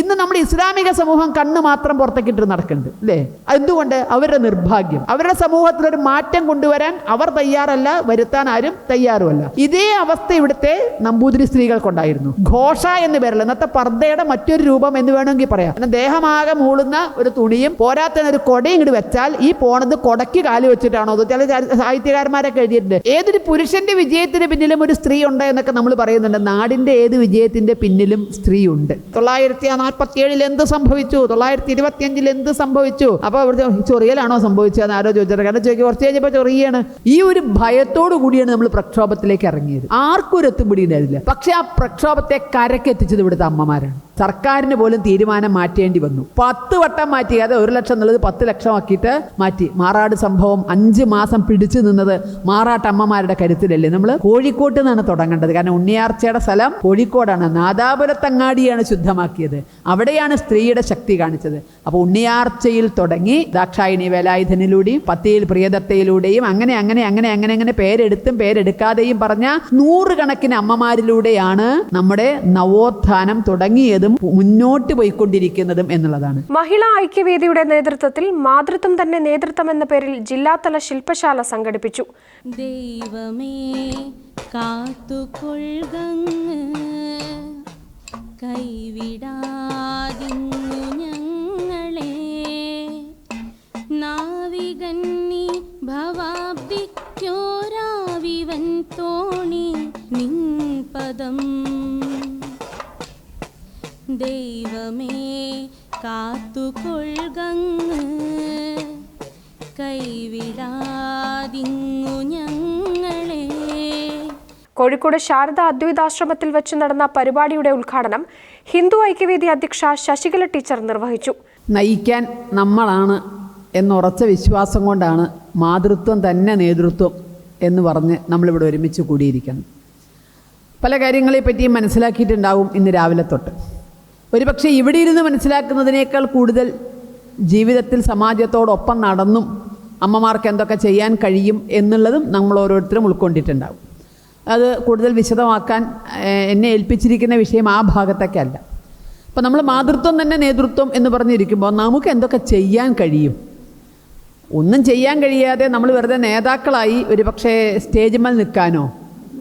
ഇന്ന് നമ്മൾ ഇസ്ലാമിക സമൂഹം കണ്ണ് മാത്രം പുറത്തേക്കിട്ട് നടക്കുന്നുണ്ട് അല്ലേ എന്തുകൊണ്ട് അവരുടെ നിർഭാഗ്യം. അവരുടെ സമൂഹത്തിൽ ഒരു മാറ്റം കൊണ്ടുവരാൻ അവർ തയ്യാറല്ല വരുത്താൻ ആരും തയ്യാറുമല്ല. ഇതേ അവസ്ഥ ഇവിടുത്തെ നമ്പൂതിരി സ്ത്രീകൾക്കുണ്ടായിരുന്നു. ഘോഷ എന്ന് പേരല്ല ഇന്നത്തെ പർദ്ദയുടെ മറ്റൊരു രൂപം എന്ന് വേണമെങ്കിൽ പറയാം. കാരണം ദേഹമാകെ മൂളുന്ന ഒരു തുണിയും പോരാത്തതിന് ഒരു കൊടയും ഇങ്ങോട്ട് വെച്ചാൽ ഈ പോണത് കൊടയ്ക്ക് കാൽ വെച്ചിട്ടാണോ? ചില സാഹിത്യകാരന്മാരൊക്കെ എഴുതിയിട്ടുണ്ട്. ഏതൊരു പുരുഷന്റെ വിജയത്തിന് പിന്നിലും ഒരു സ്ത്രീ ഉണ്ട് എന്നൊക്കെ നമ്മൾ പറയുന്നുണ്ട്. നാടിന്റെ ഏത് വിജയത്തിന്റെ പിന്നിലും സ്ത്രീ ഉണ്ട് തൊള്ളായിരത്തി നാൽപ്പത്തി ഏഴിൽ എന്ത് സംഭവിച്ചു? തൊള്ളായിരത്തി ഇരുപത്തി അഞ്ചിൽ എന്ത് സംഭവിച്ചു? അപ്പൊ അവർ ചൊറിയലാണോ സംഭവിച്ചത് ആരോ ചോദിച്ചത് കാരണം ചോദിക്കുക കുറച്ച് കഴിഞ്ഞപ്പോൾ ചൊറിയാണ്. ഈ ഒരു ഭയത്തോടു കൂടിയാണ് നമ്മൾ പ്രക്ഷോഭത്തിലേക്ക് ഇറങ്ങിയത്. ആർക്കും ഒരു എത്തുപിടി ഉണ്ടായിരുന്നില്ല. പക്ഷെ ആ പ്രക്ഷോഭത്തെ കരക്കെത്തിച്ചത് ഇവിടുത്തെ അമ്മമാരാണ്. സർക്കാരിന് പോലും തീരുമാനം മാറ്റേണ്ടി വന്നു. പത്ത് വട്ടം മാറ്റി അത് ഒരു ലക്ഷം എന്നുള്ളത് പത്ത് ലക്ഷമാക്കിയിട്ട് മാറ്റി. മാറാട് സംഭവം അഞ്ച് മാസം പിടിച്ചു നിന്നത് മാറാട്ടമ്മമാരുടെ കരുത്തിലല്ലേ? നമ്മൾ കോഴിക്കോട്ട് നിന്നാണ് തുടങ്ങേണ്ടത്. കാരണം ഉണ്ണിയാർച്ചയുടെ സ്ഥലം കോഴിക്കോടാണ്. നാദാപുരത്തങ്ങാടിയാണ് ശുദ്ധമാക്കിയത്. അവിടെയാണ് സ്ത്രീയുടെ ശക്തി കാണിച്ചത്. അപ്പോൾ ഉണ്ണിയാർച്ചയിൽ തുടങ്ങി ദാക്ഷായണി വേലായുധനിലൂടെയും പത്തിയിൽ പ്രിയദത്തയിലൂടെയും അങ്ങനെ അങ്ങനെ അങ്ങനെ അങ്ങനെ അങ്ങനെ പേരെടുത്തും പേരെടുക്കാതെയും പറഞ്ഞ നൂറുകണക്കിന് അമ്മമാരിലൂടെയാണ് നമ്മുടെ നവോത്ഥാനം തുടങ്ങിയതും. മുന്നോട്ട് പോയിക്കൊണ്ടിരിക്കുന്നതും എന്നുള്ളതാണ്. മഹിളാ ഐക്യവേദിയുടെ നേതൃത്വത്തിൽ മാതൃത്വം തന്നെ നേതൃത്വം എന്ന പേരിൽ ജില്ലാതല ശില്പശാല സംഘടിപ്പിച്ചു. ദൈവമേ കൈവിടാതിങ്ങു ദൈവമേ കാത്തുകൊള്ളുകങ്ങ് കൈവിടാതിങ്ങു ഞങ്ങളെ. കോഴിക്കോട് ശാരദ അദ്വൈതാശ്രമത്തിൽ വെച്ച് നടന്ന പരിപാടിയുടെ ഉദ്ഘാടനം ഹിന്ദു ഐക്യവേദി അധ്യക്ഷ ശശികല ടീച്ചർ നിർവഹിച്ചു. നയിക്കാൻ നമ്മളാണ് എന്നുറച്ച വിശ്വാസം കൊണ്ടാണ് മാതൃത്വം തന്നെ നേതൃത്വം എന്ന് പറഞ്ഞ് നമ്മളിവിടെ ഒരുമിച്ച് കൂടിയിരിക്കുന്നത്. പല കാര്യങ്ങളെ പറ്റിയും മനസ്സിലാക്കിയിട്ടുണ്ടാവും ഇന്ന് രാവിലെ തൊട്ട്. ഒരുപക്ഷെ ഇവിടെ ഇരുന്ന് മനസ്സിലാക്കുന്നതിനേക്കാൾ കൂടുതൽ ജീവിതത്തിൽ സമാജത്തോടൊപ്പം നടന്നും അമ്മമാർക്ക് എന്തൊക്കെ ചെയ്യാൻ കഴിയും എന്നുള്ളതും നമ്മൾ ഓരോരുത്തരും ഉൾക്കൊണ്ടിട്ടുണ്ടാവും. അത് കൂടുതൽ വിശദമാക്കാൻ എന്നെ ഏൽപ്പിച്ചിരിക്കുന്ന വിഷയം ആ ഭാഗത്തൊക്കെയല്ല അപ്പോൾ നമ്മൾ മാതൃത്വം തന്നെ നേതൃത്വം എന്ന് പറഞ്ഞിരിക്കുമ്പോൾ നമുക്ക് എന്തൊക്കെ ചെയ്യാൻ കഴിയും? ഒന്നും ചെയ്യാൻ കഴിയാതെ നമ്മൾ വെറുതെ നേതാക്കളായി ഒരു പക്ഷേ സ്റ്റേജിന്മേൽ നിൽക്കാനോ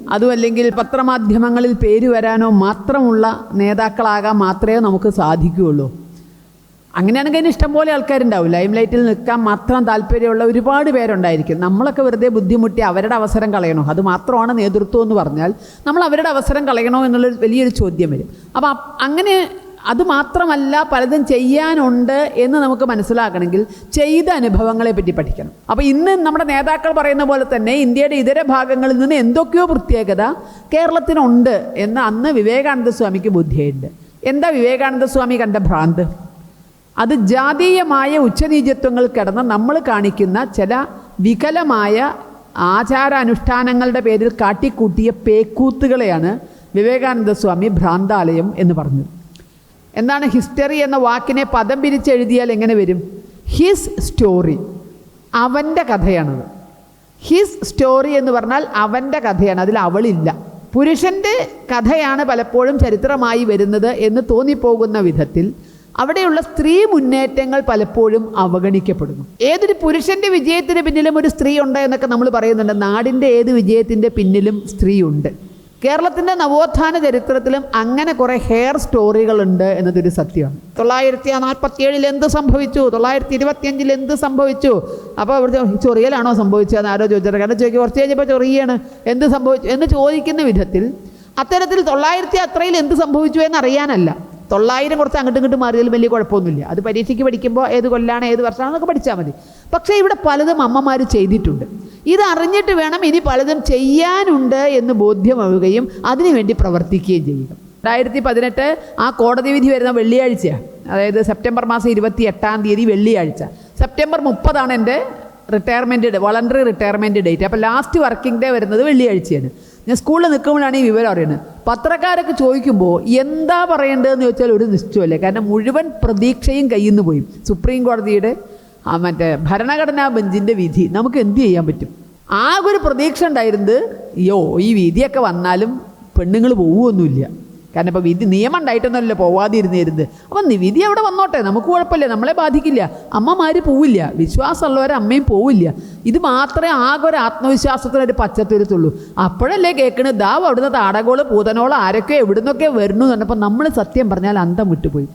അതും അല്ലെങ്കിൽ പത്രമാധ്യമങ്ങളിൽ പേര് വരാനോ മാത്രമുള്ള നേതാക്കളാകാൻ മാത്രമേ നമുക്ക് സാധിക്കുകയുള്ളൂ. അങ്ങനെയാണെങ്കിൽ അതിന് ഇഷ്ടംപോലെ ആൾക്കാരുണ്ടാവും. ലൈം ലൈറ്റിൽ നിൽക്കാൻ മാത്രം താല്പര്യമുള്ള ഒരുപാട് പേരുണ്ടായിരിക്കും. നമ്മളൊക്കെ വെറുതെ ബുദ്ധിമുട്ടി അവരുടെ അവസരം കളയണോ? അത് മാത്രമാണ് നേതൃത്വം എന്ന് പറഞ്ഞാൽ നമ്മൾ അവരുടെ അവസരം കളയണോ എന്നുള്ളൊരു വലിയൊരു ചോദ്യം വരും. അപ്പം അങ്ങനെ അത് മാത്രമല്ല പലതും ചെയ്യാനുണ്ട് എന്ന് നമുക്ക് മനസ്സിലാക്കണമെങ്കിൽ ചെയ്ത അനുഭവങ്ങളെ പറ്റി പഠിക്കണം. അപ്പോൾ ഇന്ന് നമ്മുടെ നേതാക്കൾ പറയുന്ന പോലെ തന്നെ ഇന്ത്യയുടെ ഇതര ഭാഗങ്ങളിൽ നിന്ന് എന്തൊക്കെയോ പ്രത്യേകത കേരളത്തിനുണ്ട് എന്ന് അന്ന് വിവേകാനന്ദ സ്വാമിക്ക് ബുദ്ധിയുണ്ട് എന്താ വിവേകാനന്ദ സ്വാമി കണ്ട ഭ്രാന്ത്? അത് ജാതീയമായ ഉച്ചനീചത്വങ്ങൾ കിടന്ന് നമ്മൾ കാണിക്കുന്ന ചില വികലമായ ആചാരാനുഷ്ഠാനങ്ങളുടെ പേരിൽ കാട്ടിക്കൂട്ടിയ പേക്കൂത്തുകളെയാണ് വിവേകാനന്ദ സ്വാമി ഭ്രാന്താലയം എന്ന് പറഞ്ഞത്. എന്താണ് ഹിസ്റ്ററി എന്ന വാക്കിനെ പദം പിരിച്ചെഴുതിയാൽ എങ്ങനെ വരും? ഹിസ് സ്റ്റോറി അവന്റെ കഥയാണത്. ഹിസ് സ്റ്റോറി എന്ന് പറഞ്ഞാൽ അവന്റെ കഥയാണ്. അതിൽ അവളില്ല. പുരുഷന്റെ കഥയാണ് പലപ്പോഴും ചരിത്രമായി വരുന്നത് എന്ന് തോന്നിപ്പോകുന്ന വിധത്തിൽ അവിടെയുള്ള സ്ത്രീ മുന്നേറ്റങ്ങൾ പലപ്പോഴും അവഗണിക്കപ്പെടുന്നു. ഏതൊരു പുരുഷന്റെ വിജയത്തിന് പിന്നിലും ഒരു സ്ത്രീ ഉണ്ട് എന്നൊക്കെ നമ്മൾ പറയുന്നുണ്ട്. നാടിന്റെ ഏത് വിജയത്തിന്റെ പിന്നിലും സ്ത്രീ ഉണ്ട്. കേരളത്തിന്റെ നവോത്ഥാന ചരിത്രത്തിലും അങ്ങനെ കുറേ ഹെയർ സ്റ്റോറികളുണ്ട് എന്നതൊരു സത്യമാണ്. തൊള്ളായിരത്തി നാൽപ്പത്തി ഏഴിൽ എന്ത് സംഭവിച്ചു? തൊള്ളായിരത്തി ഇരുപത്തിയഞ്ചിൽ എന്ത് സംഭവിച്ചു? അപ്പോൾ ഇവിടുത്തെ ചൊറിയലാണോ സംഭവിച്ചതെന്ന് ആരോ ചോദിച്ചത്? കാരണം ചോദിക്കുക കുറച്ച് കഴിഞ്ഞപ്പോൾ ചൊറിയാണ്. എന്ത് സംഭവിച്ചു? എന്ന് ചോദിക്കുന്ന വിധത്തിൽ അത്തരത്തിൽ തൊള്ളായിരത്തി അത്രയിൽ എന്ത് സംഭവിച്ചു എന്നറിയാനല്ല. തൊള്ളായിരം കുറച്ച് അങ്ങോട്ടും ഇങ്ങോട്ടും മാറിയതിൽ വലിയ കുഴപ്പമൊന്നുമില്ല. അത് പരീക്ഷയ്ക്ക് പഠിക്കുമ്പോൾ ഏത് കൊല്ലാണ് ഏത് വർഷമാണെന്നൊക്കെ പഠിച്ചാൽ മതി. പക്ഷേ ഇവിടെ പലതും അമ്മമാർ ചെയ്തിട്ടുണ്ട്. ഇത് അറിഞ്ഞിട്ട് വേണം ഇനി പലതും ചെയ്യാനുണ്ട് എന്ന് ബോധ്യമാവുകയും അതിനുവേണ്ടി പ്രവർത്തിക്കുകയും ചെയ്യുക. രണ്ടായിരത്തി പതിനെട്ട് ആ കോടതി വിധി വരുന്ന വെള്ളിയാഴ്ചയാണ് അതായത് സെപ്റ്റംബർ മാസം ഇരുപത്തി എട്ടാം തീയതി വെള്ളിയാഴ്ച. സെപ്റ്റംബർ മുപ്പതാണ് എന്റെ റിട്ടയർമെന്റ് വളണ്ടറി റിട്ടയർമെന്റ് ഡേറ്റ് അപ്പോൾ ലാസ്റ്റ് വർക്കിംഗ് ഡേ വരുന്നത് വെള്ളിയാഴ്ചയാണ്. ഞാൻ സ്കൂളിൽ നിൽക്കുമ്പോഴാണ് ഈ വിവരം അറിയുന്നത്. പത്രക്കാരൊക്കെ ചോദിക്കുമ്പോൾ എന്താ പറയേണ്ടതെന്ന് ചോദിച്ചാൽ ഒരു നിശ്ചയമല്ലേ കാരണം മുഴുവൻ പ്രതീക്ഷയും കയ്യിൽ നിന്ന് പോയി. സുപ്രീം കോടതിയുടെ ആ മറ്റേ ഭരണഘടനാ ബെഞ്ചിന്റെ വിധി. നമുക്ക് എന്ത് ചെയ്യാൻ പറ്റും? ആകെ ഒരു പ്രതീക്ഷ ഉണ്ടായിരുന്നത് യോ ഈ വിധിയൊക്കെ വന്നാലും പെണ്ണുങ്ങൾ പോവുമൊന്നുമില്ല കാരണം ഇപ്പോൾ വിധി നിയമം ഉണ്ടായിട്ടൊന്നുമല്ലോ പോവാതിരുന്നിരുന്നത് അപ്പം വിധി അവിടെ വന്നോട്ടെ നമുക്ക് കുഴപ്പമില്ല നമ്മളെ ബാധിക്കില്ല. അമ്മമാർ പോവില്ല വിശ്വാസമുള്ളവരെ അമ്മയും പോവില്ല. ഇത് മാത്രമേ ആകെ ഒരു ആത്മവിശ്വാസത്തിനൊരു പച്ചത്തുരുത്തുള്ളൂ അപ്പോഴല്ലേ കേൾക്കുന്നത് ദാവ് അവിടുന്ന് താടകോൾ പൂതനോൾ ആരൊക്കെ എവിടുന്നൊക്കെ വരുന്നു എന്ന് പറഞ്ഞപ്പോൾ നമ്മൾ സത്യം പറഞ്ഞാൽ അന്തം വിട്ടുപോയി.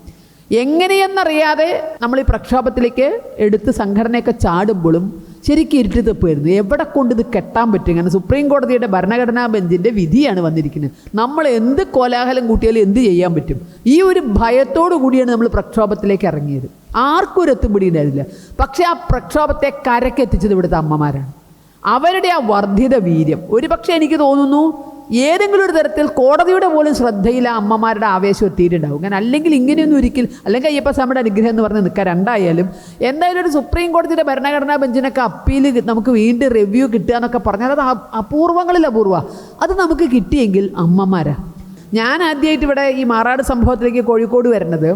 എങ്ങനെയെന്നറിയാതെ നമ്മൾ ഈ പ്രക്ഷോഭത്തിലേക്ക് എടുത്ത് സംഘടനയൊക്കെ ചാടുമ്പോഴും ശരിക്കും ഇരുട്ടി തപ്പുമായിരുന്നു എവിടെ കൊണ്ട് ഇത് കെട്ടാൻ പറ്റും? കാരണം സുപ്രീം കോടതിയുടെ ഭരണഘടനാ ബെഞ്ചിന്റെ വിധിയാണ് വന്നിരിക്കുന്നത്. നമ്മൾ എന്ത് കോലാഹലം കൂട്ടിയാലും എന്ത് ചെയ്യാൻ പറ്റും? ഈ ഒരു ഭയത്തോടു കൂടിയാണ് നമ്മൾ പ്രക്ഷോഭത്തിലേക്ക് ഇറങ്ങിയത്. ആർക്കും ഒരു എത്തുപിടി ഉണ്ടായിരുന്നില്ല. പക്ഷേ ആ പ്രക്ഷോഭത്തെ കരക്കെത്തിച്ചത് ഇവിടുത്തെ അമ്മമാരാണ്. അവരുടെ ആ വർദ്ധിത വീര്യം. ഒരുപക്ഷെ എനിക്ക് തോന്നുന്നു ഏതെങ്കിലും ഒരു തരത്തിൽ കോടതിയുടെ പോലും ശ്രദ്ധയിൽ ആ അമ്മമാരുടെ ആവേശം എത്തിയിട്ടുണ്ടാവും അങ്ങനെ അല്ലെങ്കിൽ ഇങ്ങനെയൊന്നും ഒരിക്കൽ അല്ലെങ്കിൽ അയ്യപ്പ സ്വാമിയുടെ അനുഗ്രഹം എന്ന് പറഞ്ഞ് നിൽക്കുക രണ്ടായാലും എന്തായാലും ഒരു സുപ്രീം കോടതിയുടെ ഭരണഘടനാ ബെഞ്ചിനൊക്കെ അപ്പീൽ നമുക്ക് വീണ്ടും റിവ്യൂ കിട്ടുക എന്നൊക്കെ പറഞ്ഞാൽ അത് അപൂർവങ്ങളിൽ അപൂർവ. അത് നമുക്ക് കിട്ടിയെങ്കിൽ അമ്മമാരാണ് ഞാൻ ആദ്യമായിട്ട് ഇവിടെ ഈ മാറാട് സംഭവത്തിലേക്ക് കോഴിക്കോട് വരുന്നത്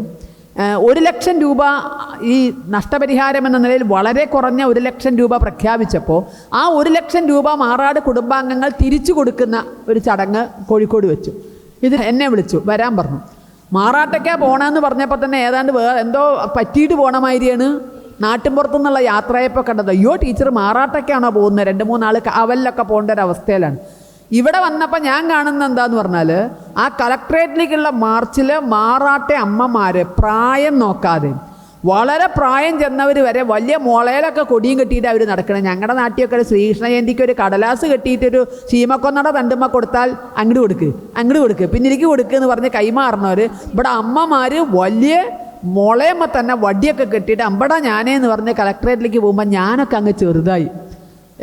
ഒരു ലക്ഷം രൂപ ഈ നഷ്ടപരിഹാരം എന്ന നിലയിൽ വളരെ കുറഞ്ഞ ഒരു ലക്ഷം രൂപ പ്രഖ്യാപിച്ചപ്പോൾ ആ ഒരു ലക്ഷം രൂപ മാറാട് കുടുംബാംഗങ്ങൾ തിരിച്ചു കൊടുക്കുന്ന ഒരു ചടങ്ങ് കോഴിക്കോട് വെച്ചു. ഇത് എന്നെ വിളിച്ചു വരാൻ പറഞ്ഞു. മാറാട്ടയ്ക്കാ പോകണമെന്ന് പറഞ്ഞപ്പോൾ തന്നെ ഏതാണ്ട് വേ എന്തോ പറ്റിയിട്ട് പോണ മാതിരിയാണ്. നാട്ടിൻപുറത്തു നിന്നുള്ള യാത്രയപ്പോൾ കണ്ടത് അയ്യോ ടീച്ചർ മാറാട്ടയ്ക്കാണോ പോകുന്നത് രണ്ട് മൂന്നാൾ അവലിലൊക്കെ പോകേണ്ട ഒരു അവസ്ഥയിലാണ് ഇവിടെ വന്നപ്പോൾ ഞാൻ കാണുന്ന എന്താന്ന് പറഞ്ഞാൽ ആ കളക്ട്രേറ്റിലേക്കുള്ള മാർച്ചിൽ മാറാട്ടെ അമ്മമാർ പ്രായം നോക്കാതെ. വളരെ പ്രായം ചെന്നവർ വരെ വലിയ മുളയിലൊക്കെ കൊടിയും കെട്ടിയിട്ട് അവർ നടക്കണം. ഞങ്ങളുടെ നാട്ടിലൊക്കെ ഒരു ശ്രീകൃഷ്ണ ജയന്തിക്ക് ഒരു കടലാസ് കെട്ടിയിട്ടൊരു ചീമക്കൊന്നട തണ്ടുമ്മ കൊടുത്താൽ അങ്ങോട്ട് കൊടുക്ക് അങ്ങോട്ട് കൊടുക്ക്. പിന്നെ എനിക്ക് കൊടുക്കുക എന്ന് പറഞ്ഞ് കൈമാറുന്നവർ ഇവിടെ അമ്മമാർ വലിയ മുളയമ്മ തന്നെ വടിയൊക്കെ കെട്ടിയിട്ട് അമ്പടാ ഞാനേ എന്ന് പറഞ്ഞ് കളക്ട്രേറ്റിലേക്ക് പോകുമ്പോൾ ഞാനൊക്കെ അങ്ങ് ചെറുതായി.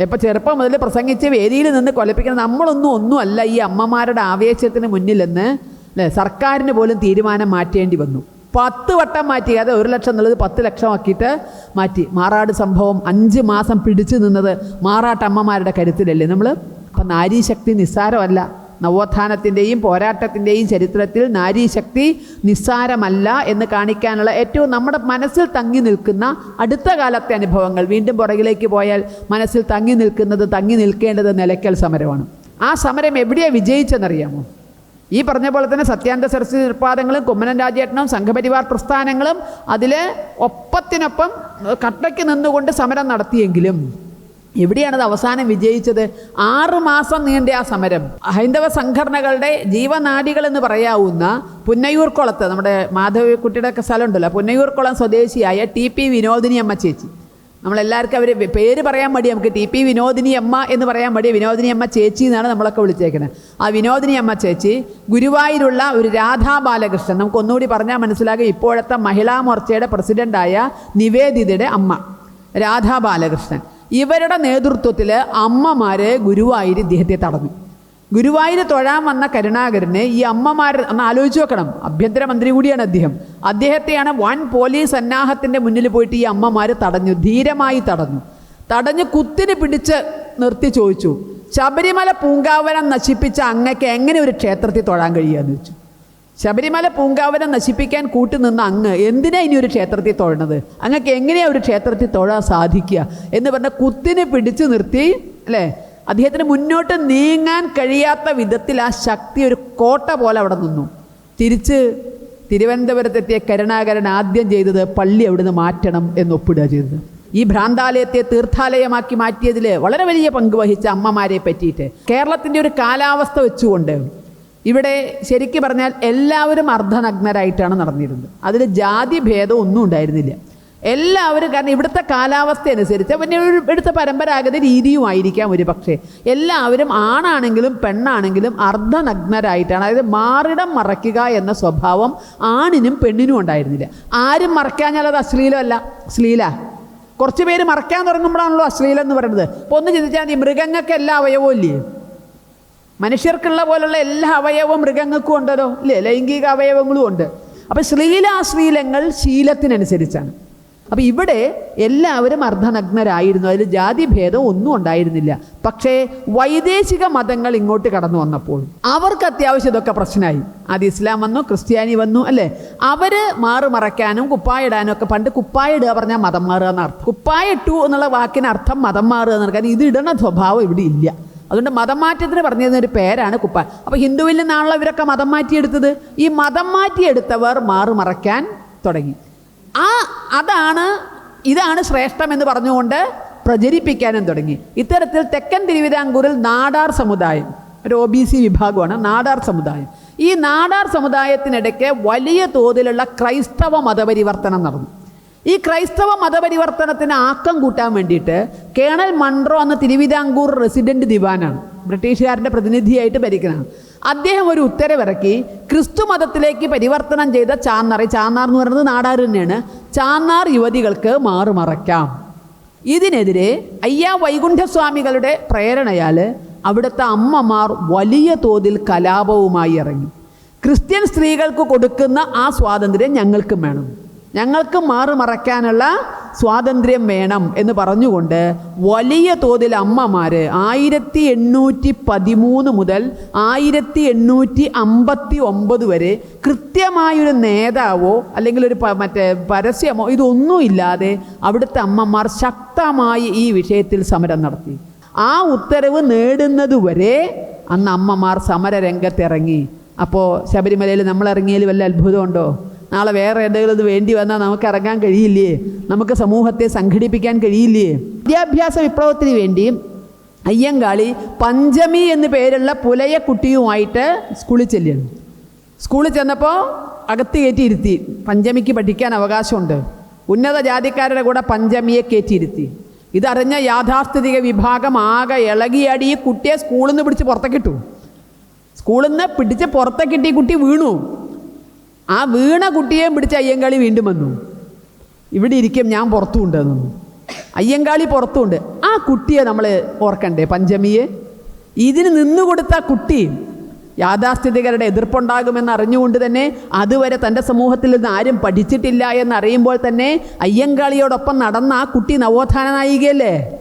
ഇപ്പം ചെറുപ്പം മുതൽ പ്രസംഗിച്ച് വേദിയിൽ നിന്ന് കൊലപ്പിക്കുന്ന നമ്മളൊന്നും ഒന്നുമല്ല ഈ അമ്മമാരുടെ ആവേശത്തിന് മുന്നിലെന്ന് അല്ലേ? സർക്കാരിന് പോലും തീരുമാനം മാറ്റേണ്ടി വന്നു. പത്ത് വട്ടം മാറ്റി അത് ഒരു ലക്ഷം എന്നുള്ളത് പത്ത് ലക്ഷമാക്കിയിട്ട് മാറ്റി. മാറാട് സംഭവം അഞ്ച് മാസം പിടിച്ചു നിന്നത് മാറാട്ടമ്മമാരുടെ കരുത്തിലല്ലേ നമ്മൾ അപ്പം നാരീശക്തി നിസ്സാരമല്ല. നവോത്ഥാനത്തിന്റെയും പോരാട്ടത്തിന്റെയും ചരിത്രത്തിൽ നാരീശക്തി നിസ്സാരമല്ല എന്ന് കാണിക്കാനുള്ള ഏറ്റവും നമ്മുടെ മനസ്സിൽ തങ്ങി നിൽക്കുന്ന അടുത്ത കാലത്തെ അനുഭവങ്ങൾ. വീണ്ടും പുറകിലേക്ക് പോയാൽ മനസ്സിൽ തങ്ങി നിൽക്കുന്നത് തങ്ങി നിൽക്കേണ്ടത് നിലയ്ക്കൽ സമരമാണ്. ആ സമരം എവിടെയാണ് വിജയിച്ചെന്നറിയാമോ? ഈ പറഞ്ഞ പോലെ തന്നെ സത്യാന്ത സരസ്വതി നിർപ്പാദങ്ങളും കുമ്മനം രാജേട്ടനും സംഘപരിവാർ പ്രസ്ഥാനങ്ങളും അതിൽ ഒപ്പത്തിനൊപ്പം കട്ടയ്ക്ക് നിന്നുകൊണ്ട് സമരം നടത്തിയെങ്കിലും എവിടെയാണത് അവസാനം വിജയിച്ചത്? ആറ് മാസം നീണ്ട ആ സമരം. ഹൈന്ദവ സംഘടനകളുടെ ജീവനാടികൾ എന്ന് പറയാവുന്ന പുന്നയൂർക്കുളത്ത് നമ്മുടെ മാധവിക്കുട്ടിയുടെ ഒക്കെ സ്ഥലമുണ്ടല്ലോ പുന്നയൂർക്കുളം സ്വദേശിയായ ടി പി വിനോദിനി അമ്മ ചേച്ചി. നമ്മളെല്ലാവർക്കും അവർ പേര് പറയാൻ മടി നമുക്ക് ടി പി വിനോദിനി അമ്മ എന്ന് പറയാൻ മടി വിനോദിനി അമ്മ ചേച്ചി എന്നാണ് നമ്മളൊക്കെ വിളിച്ചേക്കുന്നത് ആ വിനോദിനി അമ്മ ചേച്ചി ഗുരുവായൂരുള്ള ഒരു രാധാ ബാലകൃഷ്ണൻ നമുക്ക് ഒന്നുകൂടി പറഞ്ഞാൽ മനസ്സിലാകും ഇപ്പോഴത്തെ മഹിളാ മോർച്ചയുടെ പ്രസിഡന്റായ നിവേദിതയുടെ അമ്മ രാധാ ബാലകൃഷ്ണൻ. ഇവരുടെ നേതൃത്വത്തിൽ അമ്മമാരെ ഗുരുവായൂർ ഇദ്ദേഹത്തെ തടഞ്ഞു. ഗുരുവായൂർ തൊഴാൻ വന്ന കരുണാകരനെ ഈ അമ്മമാർ ഒന്ന് ആലോചിച്ച് നോക്കണം. ആഭ്യന്തരമന്ത്രി കൂടിയാണ് അദ്ദേഹം. അദ്ദേഹത്തെയാണ് വൻ പോലീസ് സന്നാഹത്തിന്റെ മുന്നിൽ പോയിട്ട് ഈ അമ്മമാർ തടഞ്ഞു ധീരമായി തടഞ്ഞു. തടഞ്ഞ് കുത്തിന് പിടിച്ച് നിർത്തി ചോദിച്ചു ശബരിമല പൂങ്കാവനം നശിപ്പിച്ച അങ്ങക്ക് എങ്ങനെ ഒരു ക്ഷേത്രത്തിൽ തൊഴാൻ കഴിയുക എന്ന് ചോദിച്ചു. ശബരിമല പൂങ്കാവനം നശിപ്പിക്കാൻ കൂട്ടുനിന്ന അങ്ങ് എന്തിനാ ഇനി ഒരു ക്ഷേത്രത്തിൽ തൊഴണത്? അങ്ങക്ക് എങ്ങനെയാ ഒരു ക്ഷേത്രത്തിൽ തൊഴാൻ സാധിക്കുക? എന്ന് പറഞ്ഞ കുത്തിനെ പിടിച്ചു നിർത്തി അല്ലേ? അദ്ദേഹത്തിന് മുന്നോട്ട് നീങ്ങാൻ കഴിയാത്ത വിധത്തിൽ ആ ശക്തി ഒരു കോട്ട പോലെ അവിടെ നിന്നു. തിരിച്ച് തിരുവനന്തപുരത്തെത്തിയ കരുണാകരൻ ആദ്യം ചെയ്തത് പള്ളി അവിടുന്ന് മാറ്റണം എന്ന് ഒപ്പിടുക ചെയ്തത്. ഈ ഭ്രാന്താലയത്തെ തീർത്ഥാലയമാക്കി മാറ്റിയതിൽ വളരെ വലിയ പങ്ക് വഹിച്ച അമ്മമാരെ പറ്റിയിട്ട്. കേരളത്തിന്റെ ഒരു കാലാവസ്ഥ വെച്ചുകൊണ്ട് ഇവിടെ ശരിക്കും പറഞ്ഞാൽ എല്ലാവരും അർദ്ധനഗ്നരായിട്ടാണ് നടന്നിരുന്നത്. അതിൽ ജാതി ഭേദം ഒന്നും ഉണ്ടായിരുന്നില്ല. എല്ലാവരും കാരണം ഇവിടുത്തെ കാലാവസ്ഥ അനുസരിച്ച് പിന്നെ ഇവിടുത്തെ പരമ്പരാഗത രീതിയുമായിരിക്കാം ഒരു പക്ഷേ. എല്ലാവരും ആണാണെങ്കിലും പെണ്ണാണെങ്കിലും അർദ്ധനഗ്നരായിട്ടാണ്. അതായത് മാറിടം മറയ്ക്കുക എന്ന സ്വഭാവം ആണിനും പെണ്ണിനും ഉണ്ടായിരുന്നില്ല. ആരും മറയ്ക്കാഞ്ഞാൽ അത് അശ്ലീലമല്ല. ശ്ലീല കുറച്ച് പേര് മറയ്ക്കാൻ തുടങ്ങുമ്പോഴാണല്ലോ അശ്ലീലം എന്ന് പറയുന്നത്. അപ്പോൾ ഒന്ന് ചിന്തിച്ചാൽ മൃഗങ്ങൾക്ക് എല്ലാ അവയവവും ഇല്ലേ? മനുഷ്യർക്കുള്ള പോലുള്ള എല്ലാ അവയവവും മൃഗങ്ങൾക്കും ഉണ്ടല്ലോ. ഇല്ലേ? ലൈംഗിക അവയവങ്ങളും ഉണ്ട്. അപ്പോൾ ശ്രീലാശ്രീലങ്ങൾ ശീലത്തിനനുസരിച്ചാണ്. അപ്പോൾ ഇവിടെ എല്ലാവരും അർദ്ധനഗ്നരായിരുന്നു. അതിൽ ജാതിഭേദം ഒന്നും ഉണ്ടായിരുന്നില്ല. പക്ഷേ വൈദേശിക മതങ്ങൾ ഇങ്ങോട്ട് കടന്നു വന്നപ്പോൾ അവർക്ക് അത്യാവശ്യം ഇതൊക്കെ പ്രശ്നമായി. അത് ഇസ്ലാം വന്നു ക്രിസ്ത്യാനി വന്നു അല്ലേ? അവർ മാറുമറയ്ക്കാനും കുപ്പായ ഇടാനും ഒക്കെ പണ്ട് കുപ്പായിടുക പറഞ്ഞാൽ മതം മാറുക എന്ന അർത്ഥം. കുപ്പായിട്ടു എന്നുള്ള വാക്കിന് അർത്ഥം മതം മാറുക എന്നാണ്. കാരണം ഇത് ഇടണ സ്വഭാവം ഇവിടെ ഇല്ല. അതുകൊണ്ട് മതം മാറ്റത്തിന് പറഞ്ഞിരുന്ന ഒരു പേരാണ് കുപ്പായ അപ്പോൾ ഹിന്ദുവിൽ നിന്നാണല്ലോ ഇവരൊക്കെ മതം മാറ്റിയെടുത്തത്? ഈ മതം മാറ്റിയെടുത്തവർ മാറു മറയ്ക്കാൻ തുടങ്ങി. ആ അതാണ് ഇതാണ് ശ്രേഷ്ഠം എന്ന് പറഞ്ഞുകൊണ്ട് പ്രചരിപ്പിക്കാനും തുടങ്ങി. ഇത്തരത്തിൽ തെക്കൻ തിരുവിതാംകൂറിൽ നാടാർ സമുദായം ഒരു ഒ ബി സി വിഭാഗമാണ് നാടാർ സമുദായം. ഈ നാടാർ സമുദായത്തിനിടയ്ക്ക് വലിയ തോതിലുള്ള ക്രൈസ്തവ മതപരിവർത്തനം നടന്നു. ഈ ക്രൈസ്തവ മതപരിവർത്തനത്തിന് ആക്കം കൂട്ടാൻ വേണ്ടിയിട്ട് കേണൽ മൺട്രോ എന്ന തിരുവിതാംകൂർ റെസിഡന്റ് ദിവാനാണ്. ബ്രിട്ടീഷുകാരുടെ പ്രതിനിധിയായിട്ട് ഭരിക്കുന്നതാണ് അദ്ദേഹം ഒരു ഉത്തരവിറക്കി ക്രിസ്തു മതത്തിലേക്ക് പരിവർത്തനം ചെയ്ത ചാന്നാർ ചാന്നാർ എന്ന് പറയുന്നത് നാടാർ തന്നെയാണ് ചാന്നാർ യുവതികൾക്ക് മാറുമറയ്ക്കാം ഇതിനെതിരെ അയ്യാ വൈകുണ്ഠസ്വാമികളുടെ പ്രേരണയാൽ അവിടുത്തെ അമ്മമാർ വലിയ തോതിൽ കലാപവുമായി ഇറങ്ങി. ക്രിസ്ത്യൻ സ്ത്രീകൾക്ക് കൊടുക്കുന്ന ആ സ്വാതന്ത്ര്യം ഞങ്ങൾക്കും വേണം. ഞങ്ങൾക്ക് മാറി മറയ്ക്കാനുള്ള സ്വാതന്ത്ര്യം വേണം എന്ന് പറഞ്ഞുകൊണ്ട് വലിയ തോതിൽ അമ്മമാർ ആയിരത്തി എണ്ണൂറ്റി പതിമൂന്ന് മുതൽ ആയിരത്തി എണ്ണൂറ്റി അമ്പത്തി ഒമ്പത് വരെ കൃത്യമായൊരു നേതാവോ അല്ലെങ്കിൽ ഒരു മറ്റേ പരസ്യമോ ഇതൊന്നുമില്ലാതെ അവിടുത്തെ അമ്മമാർ ശക്തമായി ഈ വിഷയത്തിൽ സമരം നടത്തി. ആ ഉത്തരവ് നേടുന്നതുവരെ അന്ന് അമ്മമാർ സമരരംഗത്തിറങ്ങി. അപ്പോൾ ശബരിമലയിൽ നമ്മൾ ഇറങ്ങിയതിൽ വല്ല അത്ഭുതമുണ്ടോ നാളെ വേറെ എന്തെങ്കിലും വേണ്ടി വന്നാൽ നമുക്ക് ഇറങ്ങാൻ കഴിയില്ലേ? നമുക്ക് സമൂഹത്തെ സംഘടിപ്പിക്കാൻ കഴിയില്ലേ? വിദ്യാഭ്യാസ വിപ്ലവത്തിന് വേണ്ടി അയ്യങ്കാളി പഞ്ചമി എന്ന് പേരുള്ള പുലയ കുട്ടിയുമായിട്ട് സ്കൂളിൽ ചെല്ലുകയാണ്. സ്കൂളിൽ ചെന്നപ്പോൾ അകത്ത് കയറ്റിയിരുത്തി പഞ്ചമിക്ക് പഠിക്കാൻ അവകാശമുണ്ട്. ഉന്നത ജാതിക്കാരുടെ കൂടെ പഞ്ചമിയെ കയറ്റിയിരുത്തി ഇതറിഞ്ഞ യാഥാസ്ഥിതിക വിഭാഗം ആകെ ഇളകിയാടി ഈ കുട്ടിയെ സ്കൂളിൽ നിന്ന് പിടിച്ച് പുറത്തേക്കിട്ടു സ്കൂളിൽ നിന്ന് പിടിച്ച് പുറത്തേക്കിട്ട് ഈ കുട്ടി വീണു. ആ വീണ കുട്ടിയെയും പിടിച്ച് അയ്യങ്കാളി വീണ്ടും വന്നു. ഇവിടെ ഇരിക്കും ഞാൻ പുറത്തുണ്ട് എന്നു. അയ്യങ്കാളി പുറത്തുണ്ട്. ആ കുട്ടിയെ നമ്മൾ ഓർക്കണ്ടേ പഞ്ചമിയെ? ഇതിന് നിന്നുകൊടുത്ത കുട്ടി യാഥാസ്ഥിതികരുടെ എതിർപ്പുണ്ടാകുമെന്ന് അറിഞ്ഞുകൊണ്ട് തന്നെ അതുവരെ തന്റെ സമൂഹത്തിൽ നിന്ന് ആരും പഠിച്ചിട്ടില്ല എന്നറിയുമ്പോൾ തന്നെ അയ്യങ്കാളിയോടൊപ്പം നടന്ന ആ കുട്ടി നവോത്ഥാന നായികയല്ലേ?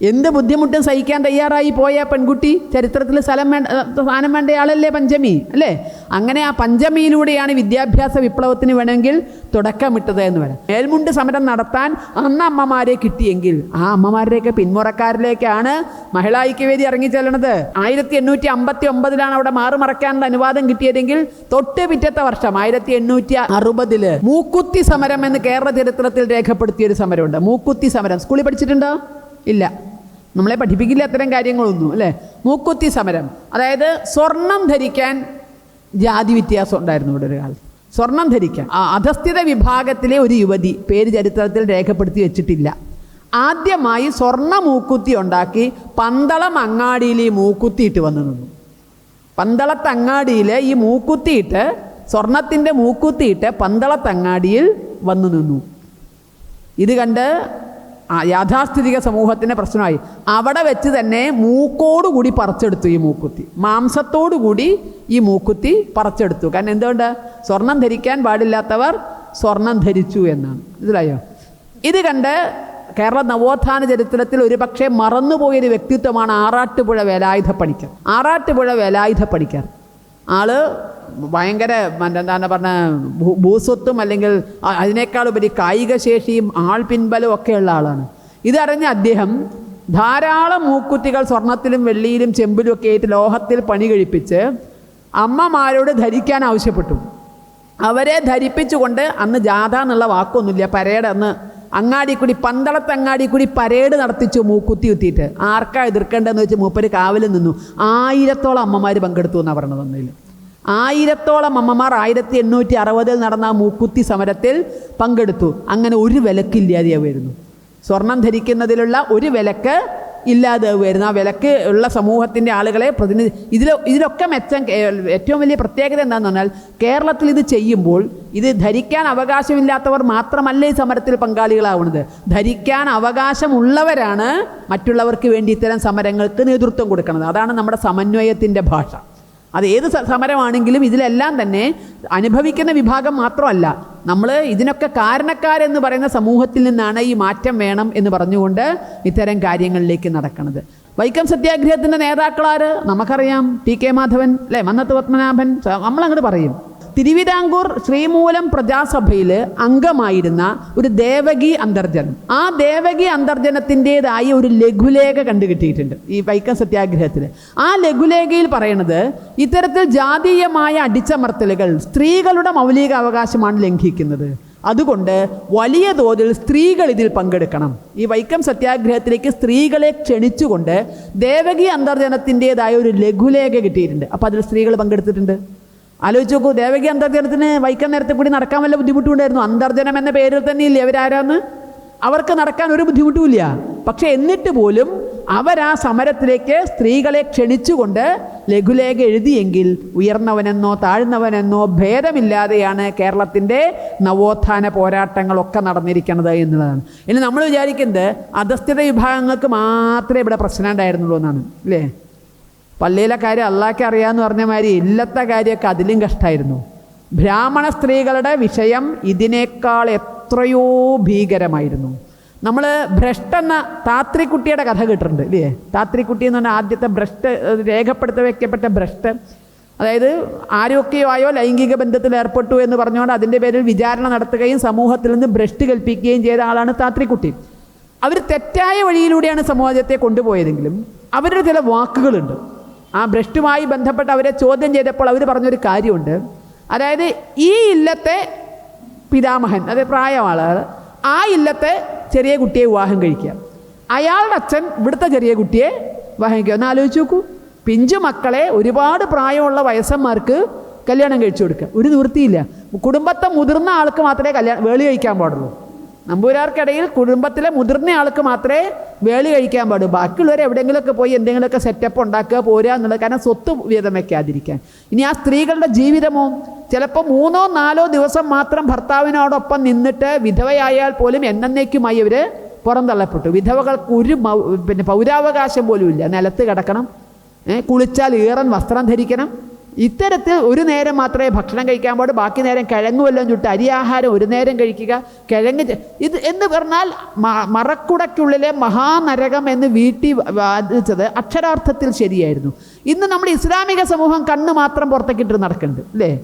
എന്ത് ബുദ്ധിമുട്ടും സഹിക്കാൻ തയ്യാറായി പോയ പെൺകുട്ടി ചരിത്രത്തിൽ സ്ഥലം വേണ്ട സ്ഥാനം വേണ്ട ആളല്ലേ പഞ്ചമി അല്ലേ? അങ്ങനെ ആ പഞ്ചമിയിലൂടെയാണ് വിദ്യാഭ്യാസ വിപ്ലവത്തിന് വേണമെങ്കിൽ തുടക്കമിട്ടത് എന്ന് പറയാം. മേൽമുണ്ട് സമരം നടത്താൻ അന്ന് അമ്മമാരെ കിട്ടിയെങ്കിൽ ആ അമ്മമാരുടെയൊക്കെ പിന്മുറക്കാരിലേക്കാണ് മഹിളാ ഐക്യവേദി ഇറങ്ങിച്ചെല്ലണത്. ആയിരത്തി എണ്ണൂറ്റി അമ്പത്തി ഒമ്പതിലാണ് അവിടെ മാറുമറക്കാനുള്ള അനുവാദം കിട്ടിയതെങ്കിൽ തൊട്ട് പിറ്റത്തെ വർഷം ആയിരത്തി എണ്ണൂറ്റി അറുപതിൽ മൂക്കുത്തി സമരം എന്ന് കേരള ചരിത്രത്തിൽ രേഖപ്പെടുത്തിയ ഒരു സമരമുണ്ട്. മൂക്കുത്തി സമരം. സ്കൂളിൽ പഠിച്ചിട്ടുണ്ടോ? ഇല്ല. നമ്മളെ പഠിപ്പിക്കില്ല അത്തരം കാര്യങ്ങളൊന്നും അല്ലേ? മൂക്കുത്തി സമരം. അതായത് സ്വർണം ധരിക്കാൻ ജാതി വ്യത്യാസം ഉണ്ടായിരുന്നു ഇവിടെ ഒരു കാലത്ത്. സ്വർണം ധരിക്കാൻ. അധസ്ഥിത വിഭാഗത്തിലെ ഒരു യുവതി പേര് ചരിത്രത്തിൽ രേഖപ്പെടുത്തി വെച്ചിട്ടില്ല. ആദ്യമായി സ്വർണ മൂക്കുത്തി ഉണ്ടാക്കി പന്തളം അങ്ങാടിയിൽ ഈ മൂക്കുത്തിയിട്ട് വന്നു നിന്നു. പന്തളത്തങ്ങാടിയിൽ ഈ മൂക്കുത്തിയിട്ട് സ്വർണത്തിന്റെ മൂക്കുത്തിയിട്ട് പന്തളത്തങ്ങാടിയിൽ വന്നു നിന്നു. ഇത് കണ്ട് ആ യാഥാസ്ഥിതിക സമൂഹത്തിന്റെ പ്രശ്നമായി. അവിടെ വെച്ച് തന്നെ മൂക്കോടുകൂടി പറിച്ചെടുത്തു ഈ മൂക്കുത്തി. മാംസത്തോടുകൂടി ഈ മൂക്കുത്തി പറിച്ചെടുത്തു. കാരണം എന്തുകൊണ്ട്? സ്വർണം ധരിക്കാൻ പാടില്ലാത്തവർ സ്വർണം ധരിച്ചു എന്നാണ്. മനസ്സിലായോ? ഇത് കണ്ട് കേരള നവോത്ഥാന ചരിത്രത്തിൽ ഒരു പക്ഷേ മറന്നുപോയൊരു വ്യക്തിത്വമാണ് ആറാട്ടുപുഴ വേലായുധ പണിക്കർ ആറാട്ടുപുഴ വേലായുധ പണിക്കർ ആൾ ഭയങ്കര എന്താണ് പറഞ്ഞ ഭൂസ്വത്തും അല്ലെങ്കിൽ അതിനേക്കാൾ ഉപരി കായിക ശേഷിയും ആൾ പിൻബലവും ഉള്ള ആളാണ്. ഇതറിഞ്ഞ അദ്ദേഹം ധാരാളം മൂക്കുത്തികൾ സ്വർണത്തിലും വെള്ളിയിലും ചെമ്പിലും ഒക്കെ ആയിട്ട് ലോഹത്തിൽ പണി കഴിപ്പിച്ച് അമ്മമാരോട് ധരിക്കാൻ ആവശ്യപ്പെട്ടു. അവരെ ധരിപ്പിച്ചുകൊണ്ട് അന്ന് ജാഥ എന്നുള്ള വാക്കൊന്നുമില്ല. പരേഡ് അന്ന് അങ്ങാടി കൂടി പന്തളത്ത് അങ്ങാടി കൂടി പരേഡ് നടത്തിച്ചു മൂക്കുത്തി കുത്തിയിട്ട്. ആർക്കാ എതിർക്കേണ്ടതെന്ന് വെച്ച് മൂപ്പര് കാവലിൽ നിന്നു. ആയിരത്തോളം അമ്മമാർ പങ്കെടുത്തു എന്നാണ് പറഞ്ഞത് അന്നതിൽ ആയിരത്തോളം അമ്മമാർ ആയിരത്തി എണ്ണൂറ്റി അറുപതിൽ നടന്ന ആ മൂക്കുത്തി സമരത്തിൽ പങ്കെടുത്തു. അങ്ങനെ ഒരു വിലക്കില്ലാതെയാവുമായിരുന്നു സ്വർണം ധരിക്കുന്നതിലുള്ള ഒരു വിലക്ക് ഇല്ലാതാവുമായിരുന്നു ആ വിലക്ക് ഉള്ള സമൂഹത്തിന്റെ ആളുകളെ പ്രതിനിധി ഇതിൽ ഇതിലൊക്കെ മെച്ചം ഏറ്റവും വലിയ പ്രത്യേകത എന്താണെന്ന് പറഞ്ഞാൽ കേരളത്തിൽ ഇത് ചെയ്യുമ്പോൾ ഇത് ധരിക്കാൻ അവകാശമില്ലാത്തവർ മാത്രമല്ല ഈ സമരത്തിൽ പങ്കാളികളാവുന്നത്? ധരിക്കാൻ അവകാശമുള്ളവരാണ് മറ്റുള്ളവർക്ക് വേണ്ടി ഇത്തരം സമരങ്ങൾക്ക് നേതൃത്വം കൊടുക്കുന്നത്. അതാണ് നമ്മുടെ സമന്വയത്തിന്റെ ഭാഷ. അത് ഏത് സമരമാണെങ്കിലും ഇതിലെല്ലാം തന്നെ അനുഭവിക്കുന്ന വിഭാഗം മാത്രമല്ല. നമ്മൾ ഇതിനൊക്കെ കാരണക്കാരെന്ന് പറയുന്ന സമൂഹത്തിൽ നിന്നാണ് ഈ മാറ്റം വേണം എന്ന് പറഞ്ഞുകൊണ്ട് ഇത്തരം കാര്യങ്ങളിലേക്ക് നടക്കുന്നത് വൈക്കം സത്യാഗ്രഹത്തിന്റെ നേതാക്കളാര്? നമുക്കറിയാം ടി കെ മാധവൻ അല്ലേ? മന്നത്ത് പത്മനാഭൻ നമ്മളങ്ങോട്ട് പറയും. തിരുവിതാംകൂർ ശ്രീമൂലം പ്രജാസഭയിൽ അംഗമായിരുന്ന ഒരു ദേവകി അന്തർജനം ആ ദേവകി അന്തർജനത്തിന്റെതായ ഒരു ലഘുലേഖ കണ്ടുകിട്ടിയിട്ടുണ്ട് ഈ വൈക്കം സത്യാഗ്രഹത്തിൽ ആ ലഘുലേഖയിൽ പറയണത് ഇത്തരത്തിൽ ജാതീയമായ അടിച്ചമർത്തലുകൾ സ്ത്രീകളുടെ മൗലിക അവകാശമാണ് ലംഘിക്കുന്നത്. അതുകൊണ്ട് വലിയ തോതിൽ സ്ത്രീകൾ ഇതിൽ പങ്കെടുക്കണം. ഈ വൈക്കം സത്യാഗ്രഹത്തിലേക്ക് സ്ത്രീകളെ ക്ഷണിച്ചുകൊണ്ട് ദേവകി അന്തർജനത്തിന്റെതായ ഒരു ലഘുലേഖ കിട്ടിയിട്ടുണ്ട്. അപ്പോൾ അതിൽ സ്ത്രീകൾ പങ്കെടുത്തിട്ടുണ്ട്. ആലോചിച്ച് നോക്കൂ ദേവകി അന്തർജനത്തിന് വൈക്കം നേരത്തെ കൂടി നടക്കാൻ വല്ല ബുദ്ധിമുട്ടുണ്ടായിരുന്നു? അന്തർജനം എന്ന പേരിൽ തന്നെ ഇല്ലേ അവരാരാന്ന് അവർക്ക് നടക്കാൻ ഒരു ബുദ്ധിമുട്ടുമില്ല. പക്ഷെ എന്നിട്ട് പോലും അവരാ സമരത്തിലേക്ക് സ്ത്രീകളെ ക്ഷണിച്ചുകൊണ്ട് ലഘുലേഖ എഴുതിയെങ്കിൽ ഉയർന്നവനെന്നോ താഴ്ന്നവനെന്നോ ഭേദമില്ലാതെയാണ് കേരളത്തിന്റെ നവോത്ഥാന പോരാട്ടങ്ങളൊക്കെ നടന്നിരിക്കുന്നത് എന്നുള്ളതാണ്. ഇനി നമ്മൾ വിചാരിക്കുന്നത് അധസ്ഥിത വിഭാഗങ്ങൾക്ക് മാത്രമേ ഇവിടെ പ്രശ്നം ഉണ്ടായിരുന്നുള്ളൂ എന്നാണ് അല്ലേ പള്ളിയിലെ കാര്യം അള്ളാഹ്ക്ക് അറിയാമെന്ന് പറഞ്ഞ മാതിരി ഇല്ലത്തെ കാര്യമൊക്കെ അതിലും കഷ്ടമായിരുന്നു ബ്രാഹ്മണ സ്ത്രീകളുടെ വിഷയം ഇതിനേക്കാൾ എത്രയോ ഭീകരമായിരുന്നു. നമ്മൾ ഭ്രഷ്ട് എന്ന താത്രിക്കുട്ടിയുടെ കഥ കേട്ടിട്ടുണ്ട് ഇല്ലേ? താത്രിക്കുട്ടി എന്ന് പറഞ്ഞാൽ ആദ്യത്തെ ഭ്രഷ്ട് രേഖപ്പെടുത്തി വയ്ക്കപ്പെട്ട ഭ്രഷ്ട്. അതായത് ആരൊക്കെയോ ആയോ ലൈംഗിക ബന്ധത്തിൽ ഏർപ്പെട്ടു എന്ന് പറഞ്ഞുകൊണ്ട് അതിന്റെ പേരിൽ വിചാരണ നടത്തുകയും സമൂഹത്തിൽ നിന്ന് ഭ്രഷ്ട് കൽപ്പിക്കുകയും ചെയ്ത ആളാണ് താത്രിക്കുട്ടി. അവർ തെറ്റായ വഴിയിലൂടെയാണ് സമൂഹത്തെ കൊണ്ടുപോയതെങ്കിലും അവരുടെ ചില വാക്കുകളുണ്ട്. ആ ഭ്രഷ്ടുമായി ബന്ധപ്പെട്ട് അവരെ ചോദ്യം ചെയ്തപ്പോൾ അവർ പറഞ്ഞൊരു കാര്യമുണ്ട്. അതായത് ഈ ഇല്ലത്തെ പിതാമഹൻ അതായത് പ്രായമുള്ള ആ ഇല്ലത്തെ ചെറിയ കുട്ടിയെ വിവാഹം കഴിക്കുക. അയാളുടെ അച്ഛൻ ഇവിടുത്തെ ചെറിയ കുട്ടിയെ വിവാഹം കഴിക്കുക. ഒന്ന് ആലോചിച്ച് നോക്കൂ. പിഞ്ചു മക്കളെ ഒരുപാട് പ്രായമുള്ള വയസ്സന്മാർക്ക് കല്യാണം കഴിച്ചു കൊടുക്കുക. ഒരു നിവൃത്തിയില്ല. കുടുംബത്തെ മുതിർന്ന ആൾക്ക് മാത്രമേ കല്യാണം വേളി കഴിക്കാൻ പാടുള്ളൂ. നമ്പൂരാർക്കിടയിൽ കുടുംബത്തിലെ മുതിർന്ന ആൾക്ക് മാത്രമേ വേളി കഴിക്കാൻ പാടൂ. ബാക്കിയുള്ളവർ എവിടെയെങ്കിലുമൊക്കെ പോയി എന്തെങ്കിലുമൊക്കെ സെറ്റപ്പ് ഉണ്ടാക്കുക പോരുക എന്നുള്ളത്. കാരണം സ്വത്ത് വീതം വയ്ക്കാതിരിക്കാൻ ഇനി ആ സ്ത്രീകളുടെ ജീവിതമോ ചിലപ്പോൾ മൂന്നോ നാലോ ദിവസം മാത്രം ഭർത്താവിനോടൊപ്പം നിന്നിട്ട് വിധവയായാൽ പോലും എന്നേക്കുമായി അവർ പുറന്തള്ളപ്പെട്ടു. വിധവകൾക്ക് ഒരു പിന്നെ പൗരാവകാശം പോലും ഇല്ല. നിലത്ത് കിടക്കണം. കുളിച്ചാൽ ഈറൻ വസ്ത്രം ധരിക്കണം. ഇത്തരത്തിൽ ഒരു നേരം മാത്രമേ ഭക്ഷണം കഴിക്കാൻ പാടൂ ബാക്കി നേരം കിഴങ്ങ് വല്ലതും ചുട്ട് അരിയാഹാരം ഒരു നേരം കഴിക്കുക. കിഴങ്ങ് ഇത് എന്ന് പറഞ്ഞാൽ മറക്കുടയ്ക്കുള്ളിലെ മഹാനരകം എന്ന് വീട്ടി വാദിച്ചത് അക്ഷരാർത്ഥത്തിൽ ശരിയായിരുന്നു. ഇന്ന് നമ്മുടെ ഇസ്ലാമിക സമൂഹം കണ്ണ് മാത്രം പുറത്തേക്കിട്ട് നടക്കുന്നുണ്ട് അല്ലേ?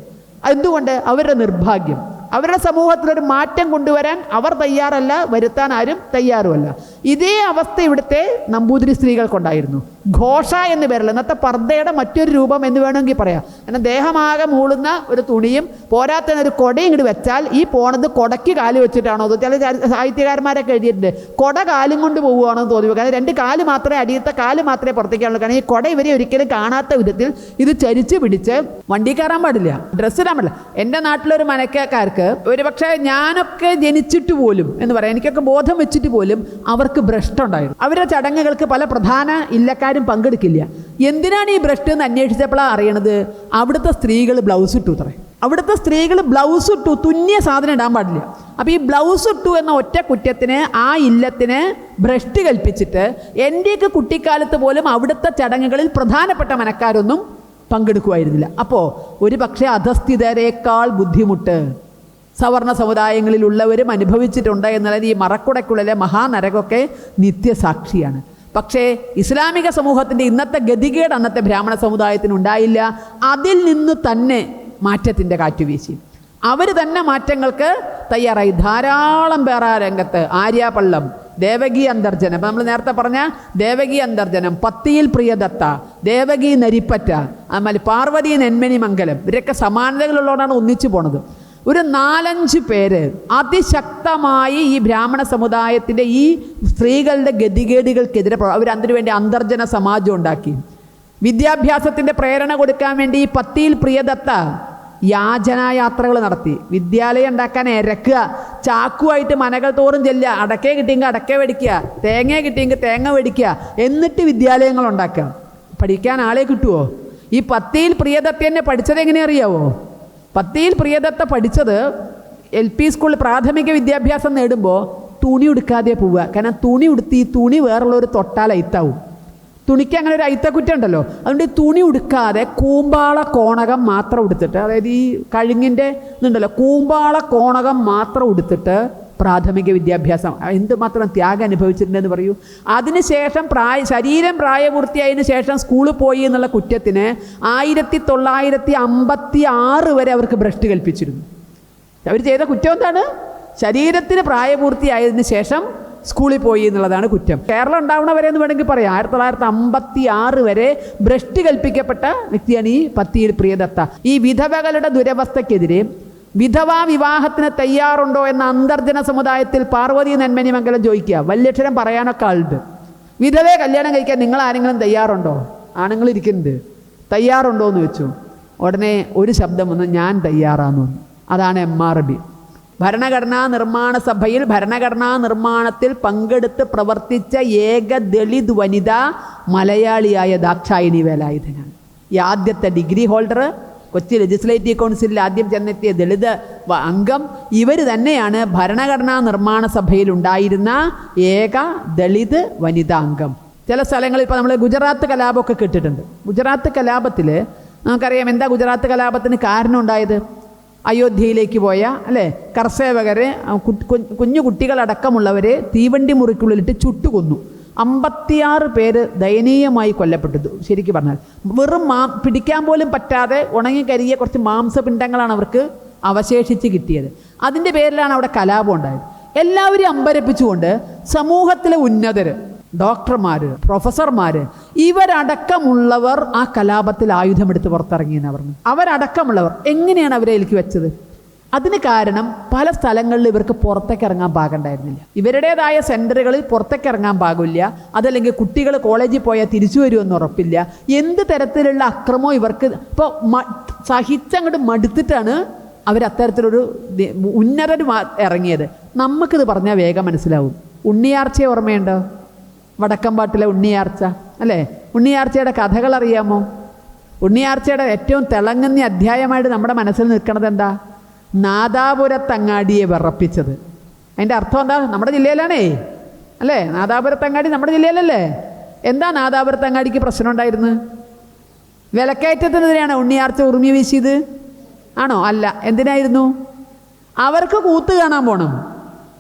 എന്തുകൊണ്ട്? അവരുടെ നിർഭാഗ്യം. അവരുടെ സമൂഹത്തിലൊരു മാറ്റം കൊണ്ടുവരാൻ അവർ തയ്യാറല്ല വരുത്താൻ ആരും തയ്യാറുമല്ല. ഇതേ അവസ്ഥ ഇവിടുത്തെ നമ്പൂതിരി സ്ത്രീകൾക്കുണ്ടായിരുന്നു. ഘോഷ എന്ന് പേരല്ല. ഇന്നത്തെ പർദ്ദയുടെ മറ്റൊരു രൂപം എന്ന് വേണമെങ്കിൽ പറയാം. കാരണം ദേഹമാകെ മൂളുന്ന ഒരു തുണിയും പോരാത്തതിന് ഒരു കൊടയും ഇങ്ങോട്ട് വെച്ചാൽ ഈ പോണത് കൊടയ്ക്ക് കാൽ വെച്ചിട്ടാണോ? ചില സാഹിത്യകാരന്മാരൊക്കെ എഴുതിയിട്ടുണ്ട്. കൊട കാലും കൊണ്ട് പോവുകയാണോ എന്ന് തോന്നി കാരണം രണ്ട് കാൽ മാത്രമേ അടിയത്തെ കാൽ മാത്രമേ പുറത്തേക്കാണുള്ളൂ. കാരണം ഈ കൊട ഇവരെ ഒരിക്കലും കാണാത്ത വിധത്തിൽ ഇത് ചരിച്ച് പിടിച്ച് വണ്ടി കയറാൻ പാടില്ല. ഡ്രസ്സ് ഇടാൻ പാടില്ല. എന്റെ നാട്ടിലൊരു മനക്കാർക്ക് ഒരു പക്ഷേ ഞാനൊക്കെ ജനിച്ചിട്ട് പോലും എന്ന് പറയാം. എനിക്കൊക്കെ ബോധം വെച്ചിട്ട് പോലും അവർക്ക് ഭ്രഷ്ടുണ്ടായിരുന്നു അവരുടെ ചടങ്ങുകൾക്ക് പല പ്രധാന ഇല്ലക്കാരും പങ്കെടുക്കില്ല. എന്തിനാണ് ഈ ഭ്രഷ്ട് എന്ന് അന്വേഷിച്ചപ്പോഴാണ് അറിയണത്? അവിടുത്തെ സ്ത്രീകൾ ബ്ലൗസ് ഇട്ടു അത്രേ. അവിടുത്തെ സ്ത്രീകൾ ബ്ലൗസ് ഇട്ടു തുന്നിയ സാധനം ഇടാൻ പാടില്ല. അപ്പോൾ ഈ ബ്ലൗസ് ഇട്ടു എന്ന ഒറ്റ കുറ്റത്തിന് ആ ഇല്ലത്തിന് ഭ്രഷ്ട് കൽപ്പിച്ചിട്ട് എന്റെയൊക്കെ കുട്ടിക്കാലത്ത് പോലും അവിടുത്തെ ചടങ്ങുകളിൽ പ്രധാനപ്പെട്ട മനക്കാരൊന്നും പങ്കെടുക്കുമായിരുന്നില്ല അപ്പോൾ ഒരു പക്ഷേ അധസ്ഥിതരേക്കാൾ ബുദ്ധിമുട്ട് സവർണ സമുദായങ്ങളിലുള്ളവരും അനുഭവിച്ചിട്ടുണ്ട് എന്നുള്ളത് ഈ മറക്കുടയ്ക്കുള്ളിലെ മഹാനരകമൊക്കെ നിത്യസാക്ഷിയാണ്. പക്ഷേ ഇസ്ലാമിക സമൂഹത്തിന്റെ ഇന്നത്തെ ഗതികേട് അന്നത്തെ ബ്രാഹ്മണ സമുദായത്തിന് ഉണ്ടായില്ല. അതിൽ നിന്ന് തന്നെ മാറ്റത്തിന്റെ കാറ്റുവീശി അവർ തന്നെ മാറ്റങ്ങൾക്ക് തയ്യാറായി. ധാരാളം പേർ ആ രംഗത്ത്. ആര്യാപള്ളം ദേവകി അന്തർജനം. നമ്മൾ നേരത്തെ പറഞ്ഞ ദേവകി അന്തർജനം പത്തിയിൽ പ്രിയദത്ത ദേവകി നരിപ്പറ്റ അതുപോലെ പാർവതി നെന്മണി മംഗലം ഇവരൊക്കെ സമാനതകളുള്ളവരാണ് ഒന്നിച്ചു പോണത്. ഒരു നാലഞ്ച് പേര് അതിശക്തമായി ഈ ബ്രാഹ്മണ സമുദായത്തിന്റെ ഈ സ്ത്രീകളുടെ ഗതികേടുകൾക്കെതിരെ അതിനു വേണ്ടി അന്തർജന സമാജം ഉണ്ടാക്കി. വിദ്യാഭ്യാസത്തിന്റെ പ്രേരണ കൊടുക്കാൻ വേണ്ടി ഈ പത്തിയിൽ പ്രിയദത്ത യാചനായാത്രകൾ നടത്തി. വിദ്യാലയം ഉണ്ടാക്കാൻ ഇരക്കുക ചാക്കുമായിട്ട് മനകൾ തോറും ചെല്ലുക അടക്കേ കിട്ടിയെങ്കിൽ അടക്ക മേടിക്കുക തേങ്ങ കിട്ടിയെങ്കിൽ തേങ്ങ മേടിക്കുക എന്നിട്ട് വിദ്യാലയങ്ങൾ ഉണ്ടാക്കുക. പഠിക്കാൻ ആളെ കിട്ടുമോ ഈ പത്തിയിൽ പ്രിയദത്ത തന്നെ പഠിച്ചത് എങ്ങനെ അറിയാവോ? പത്തിയിൽ പ്രിയദത്ത പഠിച്ചത് എൽ പി സ്കൂളിൽ പ്രാഥമിക വിദ്യാഭ്യാസം നേടുമ്പോൾ തുണി ഉടുക്കാതെ പോവുക. കാരണം തുണി ഉടുത്തി തുണി വേറുള്ളൊരു തൊട്ടാൽ അയിത്താവും. തുണിക്ക് അങ്ങനെ ഒരു അയിത്തക്കുറ്റം ഉണ്ടല്ലോ അതുകൊണ്ട് തുണി ഉടുക്കാതെ കൂമ്പാള കോണകം മാത്രം ഉടുത്തിട്ട് അതായത് ഈ കഴുങ്ങിന്റെ ഇതുണ്ടല്ലോ കൂമ്പാള കോണകം മാത്രം ഉടുത്തിട്ട് പ്രാഥമിക വിദ്യാഭ്യാസം. എന്തുമാത്രം ത്യാഗം അനുഭവിച്ചിട്ടുണ്ടെന്ന് പറയൂ. അതിനുശേഷം പ്രായ ശരീരം പ്രായപൂർത്തിയായതിനു ശേഷം സ്കൂളിൽ പോയി എന്നുള്ള കുറ്റത്തിന് ആയിരത്തി തൊള്ളായിരത്തി അമ്പത്തി ആറ് വരെ അവർക്ക് ഭ്രഷ്ട് കൽപ്പിച്ചിരുന്നു. അവർ ചെയ്ത കുറ്റം എന്താണ്? ശരീരത്തിന് പ്രായപൂർത്തിയായതിനു ശേഷം സ്കൂളിൽ പോയി എന്നുള്ളതാണ് കുറ്റം. കേരളം ഉണ്ടാവണവരെ എന്ന് വേണമെങ്കിൽ പറയാം. ആയിരത്തി തൊള്ളായിരത്തി അമ്പത്തി ആറ് വരെ ഭ്രഷ്ട് കൽപ്പിക്കപ്പെട്ട വ്യക്തിയാണ് ഈ പത്തിയിൽ പ്രിയദത്ത. ഈ വിധവകളുടെ ദുരവസ്ഥയ്ക്കെതിരെ വിധവാ വിവാഹത്തിന് തയ്യാറുണ്ടോ എന്ന അന്തർജന സമുദായത്തിൽ പാർവതി നന്മനി മംഗലം ചോദിക്കുക വല്യക്ഷരം പറയാനൊക്കെ ആളുണ്ട്. വിധവേ കല്യാണം കഴിക്കാൻ നിങ്ങൾ ആരെങ്കിലും തയ്യാറുണ്ടോ? ആണുങ്ങൾ ഇരിക്കുന്നുണ്ട്. തയ്യാറുണ്ടോ എന്ന് വെച്ചു ഉടനെ ഒരു ശബ്ദം വന്ന് ഞാൻ തയ്യാറാന്ന് പറഞ്ഞു. അതാണ് എം ആർ ബി. ഭരണഘടനാ നിർമ്മാണ സഭയിൽ ഭരണഘടനാ നിർമ്മാണത്തിൽ പങ്കെടുത്ത് പ്രവർത്തിച്ച ഏക ദളിത് വനിത മലയാളിയായ ദാക്ഷായണി വേലായുധനാണ്. ഈ ആദ്യത്തെ ഡിഗ്രി ഹോൾഡർ കൊച്ചി ലെജിസ്ലേറ്റീവ് കൗൺസിലിൽ ആദ്യം ചെന്നെത്തിയ ദളിത് അംഗം ഇവർ തന്നെയാണ് ഭരണഘടനാ നിർമ്മാണ സഭയിൽ ഉണ്ടായിരുന്ന ഏക ദളിത് വനിതാ അംഗം. ചില സ്ഥലങ്ങളിൽ ഇപ്പോൾ നമ്മൾ ഗുജറാത്ത് കലാപമൊക്കെ കേട്ടിട്ടുണ്ട്. ഗുജറാത്ത് കലാപത്തിൽ നമുക്കറിയാം എന്താ ഗുജറാത്ത് കലാപത്തിന് കാരണം ഉണ്ടായത്? അയോധ്യയിലേക്ക് പോയ അല്ലേ? കർഷകരെ കുഞ്ഞു കുട്ടികളടക്കമുള്ളവരെ തീവണ്ടി മുറിക്കുള്ളിലിട്ട് ചുട്ടുകൊന്നു. അമ്പത്തിയാറ് പേര് ദയനീയമായി കൊല്ലപ്പെട്ടു. ശരിക്കും പറഞ്ഞാൽ വെറും മാ പിടിക്കാൻ പോലും പറ്റാതെ ഉണങ്ങി ഉണങ്ങിക്കരിയ കുറച്ച് മാംസപിണ്ഡങ്ങളാണ് അവർക്ക് അവശേഷിച്ച് കിട്ടിയത്. അതിന്റെ പേരിലാണ് അവിടെ കലാപം ഉണ്ടായത്. എല്ലാവരും അമ്പരപ്പിച്ചുകൊണ്ട് സമൂഹത്തിലെ ഉന്നതർ ഡോക്ടർമാർ പ്രൊഫസർമാർ ഇവരടക്കമുള്ളവർ ആ കലാപത്തിൽ ആയുധമെടുത്ത് പുറത്തിറങ്ങിയെന്ന് പറഞ്ഞു. അവരടക്കമുള്ളവർ എങ്ങനെയാണ് അവരെ എനിക്ക് വെച്ചത്? അതിന് കാരണം പല സ്ഥലങ്ങളിൽ ഇവർക്ക് പുറത്തേക്ക് ഇറങ്ങാൻ പാകണ്ടായിരുന്നില്ല. ഇവരുടേതായ സെന്ററുകളിൽ പുറത്തേക്ക് ഇറങ്ങാൻ പാകില്ല. അതല്ലെങ്കിൽ കുട്ടികൾ കോളേജിൽ പോയാൽ തിരിച്ചു വരുമെന്ന് ഉറപ്പില്ല. എന്ത് തരത്തിലുള്ള അക്രമവും ഇവർക്ക് ഇപ്പോൾ സഹിച്ചങ്ങോട്ട് മടുത്തിട്ടാണ് അവർ അത്തരത്തിലൊരു ഉന്നതർ മാ- ഇറങ്ങിയത്. നമുക്കിത് പറഞ്ഞാൽ വേഗം മനസ്സിലാവും. ഉണ്ണിയാർച്ചയെ ഓർമ്മയുണ്ടോ? വടക്കമ്പാട്ടിലെ ഉണ്ണിയാർച്ച അല്ലേ? ഉണ്ണിയാർച്ചയുടെ കഥകൾ അറിയാമോ ഉണ്ണിയാർച്ചയുടെ ഏറ്റവും തിളങ്ങുന്ന അധ്യായമായിട്ട് നമ്മുടെ മനസ്സിൽ നിൽക്കുന്നത് എന്താ നാദാപുരത്തങ്ങാടിയെ വിറപ്പിച്ചത്. അതിന്റെ അർത്ഥം എന്താ? നമ്മുടെ ജില്ലയിലാണേ. അല്ലേ? നാദാപുരത്തങ്ങാടി നമ്മുടെ ജില്ലയിലല്ലേ? എന്താ നാദാപുരത്തങ്ങാടിക്ക് പ്രശ്നം ഉണ്ടായിരുന്നു വിലക്കയറ്റത്തിനെതിരെയാണ് ഉണ്ണിയാർച്ച ഉറുമി വീശിയത്. ആണോ? അല്ല. എന്തിനായിരുന്നു? അവർക്ക് കൂത്ത് കാണാൻ പോകണം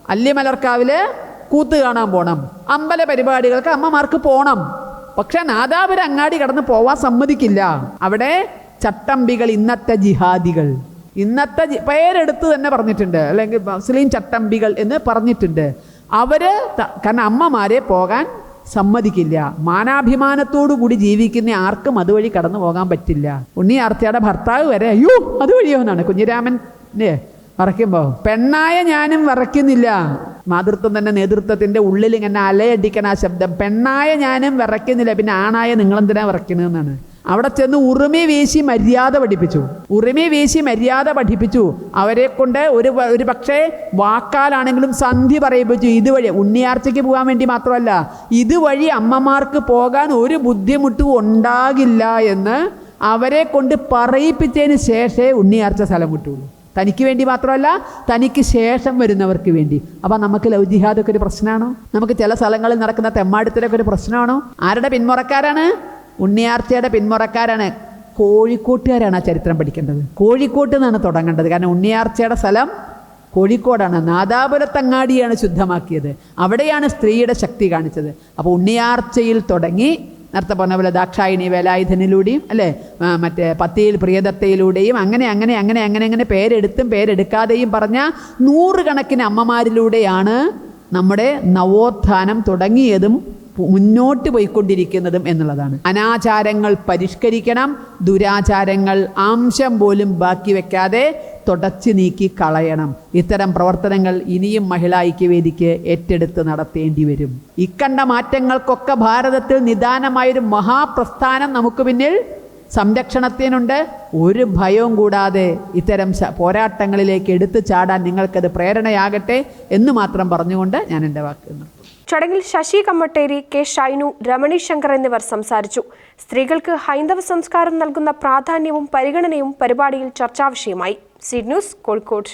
അല്യമലർക്കാവിൽ കൂത്ത് കാണാൻ പോകണം അമ്പല പരിപാടികൾക്ക് അമ്മമാർക്ക് പോകണം പക്ഷെ നാദാപുരം അങ്ങാടി കടന്ന് പോവാൻ സമ്മതിക്കില്ല. അവിടെ ചട്ടമ്പികൾ ഇന്നത്തെ ജിഹാദികൾ. ഇന്നത്തെ പേരെടുത്ത് തന്നെ പറഞ്ഞിട്ടുണ്ട്. അല്ലെങ്കിൽ മുസ്ലിം ചട്ടമ്പികൾ എന്ന് പറഞ്ഞിട്ടുണ്ട്. അവർ കാരണം അമ്മമാരെ പോകാൻ സമ്മതിക്കില്ല. മാനാഭിമാനത്തോടു കൂടി ജീവിക്കുന്ന ആർക്കും അതുവഴി കടന്നു പോകാൻ പറ്റില്ല. ഉണ്ണിയാർത്തിയുടെ ഭർത്താവ് വരെ അയ്യോ അതുവഴിയോ എന്നാണ്. കുഞ്ഞിരാമന്റെ വറയ്ക്കുമ്പോൾ പെണ്ണായ ഞാനും വിറയ്ക്കുന്നില്ല മാതൃത്വം തന്നെ നേതൃത്വത്തിന്റെ ഉള്ളിൽ ഇങ്ങനെ അലയടിക്കണ ആ ശബ്ദം. പെണ്ണായ ഞാനും വിറയ്ക്കുന്നില്ല പിന്നെ ആണായ നിങ്ങളെന്തിനാ വിറയ്ക്കുന്നതെന്നാണ് അവിടെ ചെന്ന് ഉറുമി വീശി മര്യാദ പഠിപ്പിച്ചു. ഉറുമി വീശി മര്യാദ പഠിപ്പിച്ചു. അവരെ കൊണ്ട് ഒരു ഒരു പക്ഷേ വാക്കാലാണെങ്കിലും സന്ധി പറയിപ്പിച്ചു. ഇതുവഴി ഉണ്ണിയാർച്ചയ്ക്ക് പോകാൻ വേണ്ടി മാത്രമല്ല ഇതുവഴി അമ്മമാർക്ക് പോകാൻ ഒരു ബുദ്ധിമുട്ടും ഉണ്ടാകില്ല എന്ന് അവരെ കൊണ്ട് പറയിപ്പിച്ചതിന് ശേഷമേ ഉണ്ണിയാർച്ച സ്ഥലം കിട്ടുള്ളൂ തനിക്ക് വേണ്ടി മാത്രമല്ല തനിക്ക് ശേഷം വരുന്നവർക്ക് വേണ്ടി. അപ്പം നമുക്ക് ലവ് ജിഹാദൊക്കെ ഒരു പ്രശ്നമാണോ? നമുക്ക് ചില സ്ഥലങ്ങളിൽ നടക്കുന്ന തെമ്മാടിത്തരൊക്കെ ഒരു പ്രശ്നമാണോ? ആരുടെ പിന്മുറക്കാരാണ്? ഉണ്ണിയാർച്ചയുടെ പിന്മുറക്കാരാണ് കോഴിക്കോട്ടുകാരാണ് ആ ചരിത്രം പഠിക്കേണ്ടത്. കോഴിക്കോട്ട് നിന്നാണ് തുടങ്ങേണ്ടത്. കാരണം ഉണ്ണിയാർച്ചയുടെ സ്ഥലം കോഴിക്കോടാണ്. നാദാപുരത്തങ്ങാടിയാണ് ശുദ്ധമാക്കിയത്. അവിടെയാണ് സ്ത്രീയുടെ ശക്തി കാണിച്ചത്. അപ്പോൾ ഉണ്ണിയാർച്ചയിൽ തുടങ്ങി നേരത്തെ പറഞ്ഞ പോലെ ദാക്ഷായിണി വേലായുധനിലൂടെയും അല്ലേ? മറ്റേ പത്തിയിൽ പ്രിയദത്തയിലൂടെയും അങ്ങനെ അങ്ങനെ അങ്ങനെ അങ്ങനെ അങ്ങനെ പേരെടുത്തും പേരെടുക്കാതെയും പറഞ്ഞ നൂറുകണക്കിന് അമ്മമാരിലൂടെയാണ് നമ്മുടെ നവോത്ഥാനം തുടങ്ങിയതും മുന്നോട്ട് പോയിക്കൊണ്ടിരിക്കുന്നതും എന്നുള്ളതാണ്. അനാചാരങ്ങൾ പരിഷ്കരിക്കണം ദുരാചാരങ്ങൾ അംശം പോലും ബാക്കി വെക്കാതെ തുടച്ചു നീക്കി കളയണം. ഇത്തരം പ്രവർത്തനങ്ങൾ ഇനിയും മഹിളാ ഐക്യവേദിക്ക് ഏറ്റെടുത്ത് നടത്തേണ്ടി വരും. ഇക്കണ്ട മാറ്റങ്ങൾക്കൊക്കെ ഭാരതത്തിൽ നിദാനമായൊരു മഹാപ്രസ്ഥാനം നമുക്ക് പിന്നിൽ സംരക്ഷണത്തിനുണ്ട്. ഒരു ഭയവും കൂടാതെ ഇത്തരം പോരാട്ടങ്ങളിലേക്ക് എടുത്തു ചാടാൻ നിങ്ങൾക്കത് പ്രേരണയാകട്ടെ എന്ന് മാത്രം പറഞ്ഞുകൊണ്ട് ഞാൻ എന്റെ വാക്ക് നിർത്തുന്നു. ചടങ്ങിൽ ശശി കമ്മട്ടേരി കെ ഷൈനു രമണി ശങ്കർ എന്നിവർ സംസാരിച്ചു. സ്ത്രീകൾക്ക് ഹൈന്ദവ സംസ്കാരം നൽകുന്ന പ്രാധാന്യവും പരിഗണനയും പരിപാടിയിൽ ചർച്ചാവിഷയമായി സി ന്യൂസ് കോഴിക്കോട്.